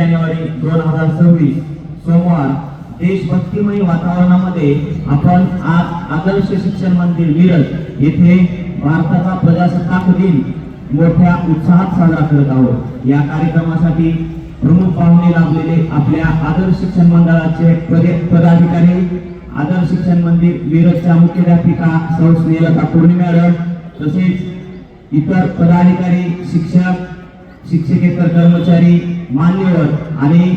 जानेवारी दोन हजार सव्वीस सोमवार देशभक्तिमय वातावरणामध्ये आपण आज आदर्श शिक्षण मंदिर मिरज येथे भारताचा प्रजासत्ताक दिन मोठ्या उत्साहात साजरा करत आहोत. या कार्यक्रमासाठी प्रमुख पाहुणे लाभलेले आपल्या आदर्श शिक्षण मंडळाचे पदे- पदाधिकारी आदर्श शिक्षण मंदिर मिरजच्या मुख्याध्यापिका सौ स्नेहलता पूर्णी मॅडम तसेच इतर पदाधिकारी शिक्षक शिक्षकेतर कर्मचारी मान्यवर आणि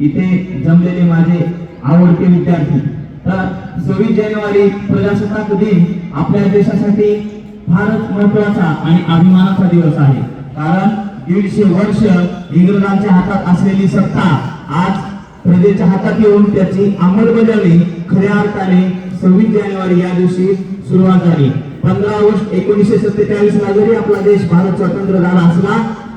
इथे जमलेले माझे आवडते विद्यार्थी. तर सव्वीस जानेवारी प्रजासत्ताक दिन आपल्या देशासाठी फारच महत्त्वाचा आणि अभिमानाचा दिवस आहे. कारण दीडशे वर्ष इंग्रजांच्या हातात असलेली सत्ता आज प्रजेच्या हातात येऊन त्याची अंमलबजावणी खऱ्या अर्थाने सव्वीस जानेवारी या दिवशी सुरुवात झाली. पंधरा ऑगस्ट एकोणीसशे सत्तेचाळीस ला जरी आपला देश भारत स्वतंत्र झाला असला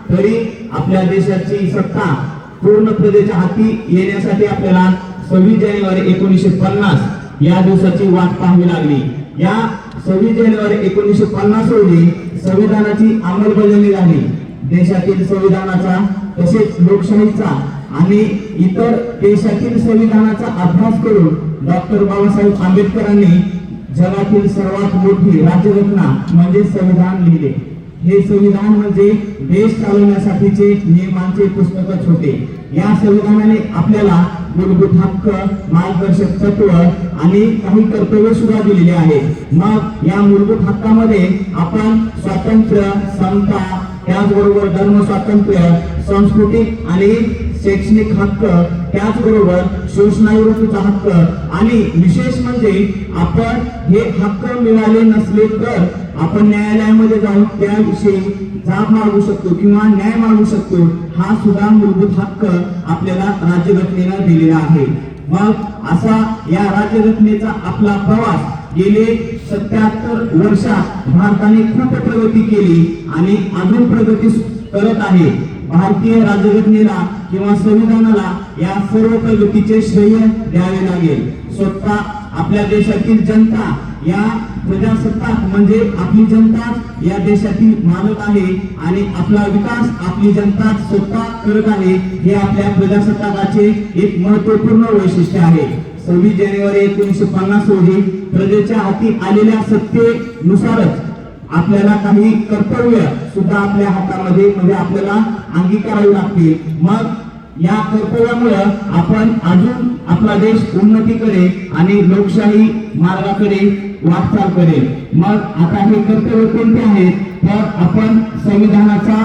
तरी आपल्या देशाची सत्ता पूर्ण प्रजेच्या हाती येण्यासाठी आपल्याला सव्वीस जानेवारी एकोणीसशे पन्नास या दिवसाची वाट पाहावी लागली. या सव्वीस जानेवारी एकोणीसशे पन्नास रोजी संविधानाची अंमलबजावणी झाली. देशातील संविधानाचा तसेच लोकशाहीचा आणि इतर देशातील संविधानाचा अभ्यास करून डॉक्टर बाबासाहेब आंबेडकरांनी जगातील सर्वात मोठी राज्यघटना म्हणजे संविधान लिहिले. हे संविधान म्हणजे देश चालवण्यासाठीचे नियमांचे पुस्तकच होते. या संविधानाने आपल्याला मूलभूत हक्क मार्गदर्शक तत्व आणि काही कर्तव्य सुद्धा दिलेले आहेत मग या मूलभूत हक्कामध्ये आपण स्वातंत्र्य समता त्याचबरोबर धर्म स्वातंत्र्य सांस्कृतिक आणि शैक्षणिक हक्क त्याचबरोबर शोषणाविरुद्धचा हक्क आणि विशेष म्हणजे आपण हे हक्क मिळाले नसले तर आपण न्यायालयामध्ये जाऊन त्याविषयी जाब मागू शकतो किंवा न्याय मागू शकतो हा सुद्धा मूलभूत हक्क आपल्याला राज्यघटनेनं दिलेला आहे. मग असा या राज्यघटनेचा आपला प्रवास गेले सत्याहत्तर वर्षात भारताने खूप प्रगती केली आणि अजून प्रगती करत आहे. भारतीय राज्यघटनेला किंवा संविधानाला या सर्व प्रगतीचे श्रेय द्यावे लागेल. स्वतः आपल्या देशातील जनता या प्रजासत्ताक म्हणजे आपली जनता या देशातील मालक आहे आणि आपला विकास आपली जनता स्वतः करत आहे हे आपल्या प्रजासत्ताकाचे एक महत्त्वपूर्ण वैशिष्ट्य आहे. सव्वीस जानेवारी एकोणीसशे पन्नास रोजी प्रजेच्या हाती आलेल्या सत्तेनुसारच आपल्याला काही कर्तव्य सुद्धा आपल्या हातामध्ये म्हणजे आपल्याला अंगीकारावी लागते मग या कर्तव्यामुळं आपण अजून आपला देश उन्नतीकडे आणि लोकशाही मार्गाकडे वाटचाल करेल. मग आता हे कर्तव्य कोणते आहेत तर आपण संविधानाचा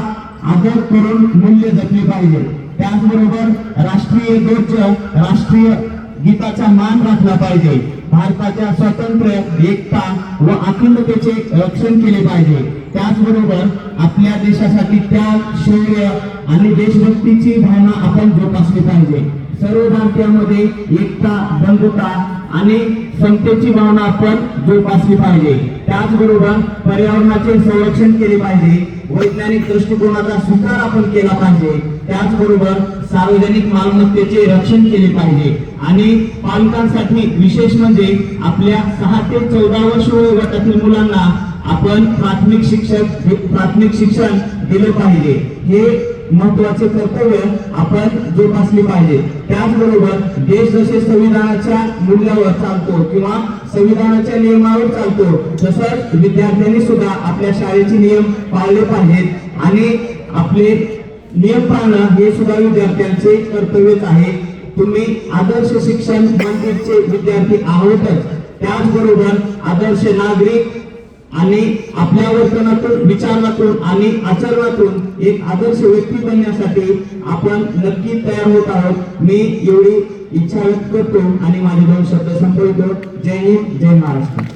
आदर करून मूल्य जपले पाहिजे. त्याचबरोबर राष्ट्रीय ध्वज राष्ट्रीय गीताचा मान राखला पाहिजे. भारताच्या स्वातंत्र्य एकता व अखंडतेचे रक्षण केले पाहिजे. त्याचबरोबर आपल्या देशासाठी त्याग शौर्य आणि देशभक्तीची भावना आपण जोपासली पाहिजे. सर्व भारतीयांमध्ये एकता बंधुता आणि समतेची भावना आपण जोपासली पाहिजे. त्याचबरोबर पर्यावरणाचे संरक्षण केले पाहिजे वैज्ञानिक दृष्टिकोनाचा स्वीकार आपण केला पाहिजे त्याचबरोबर सार्वजनिक मालमत्तेचे रक्षण केले पाहिजे. आणि पालकांसाठी विशेष म्हणजे आपल्या सहा ते चौदा वर्ष वयोगटातील मुलांना आपण प्राथमिक शिक्षक प्राथमिक शिक्षण दिलं पाहिजे. हे महत्त्वाचे कर्तव्य आपण जोपासली पाहिजे. त्याचबरोबर देश जसे संविधानाच्या मूल्यावर चालतो किंवा संविधानाच्या नियमावर चालतो तसंच विद्यार्थ्यांनी सुद्धा आपल्या शाळेचे नियम पाळले पाहिजेत. आणि आपले नियम पाळणं हे सुद्धा विद्यार्थ्यांचे कर्तव्यच आहे. तुम्ही आदर्श शिक्षण मंदिरचे विद्यार्थी आहोतच. त्याचबरोबर आदर्श नागरिक आणि आपल्या वर्तनातून विचारातून आणि आचरणातून एक आदर्श व्यक्ती बनण्यासाठी आपण नक्की तयार होत आहोत. मी एवढी इच्छा व्यक्त करतो आणि माझे दोन शब्द संपवितो. जय हिंद जय महाराष्ट्र.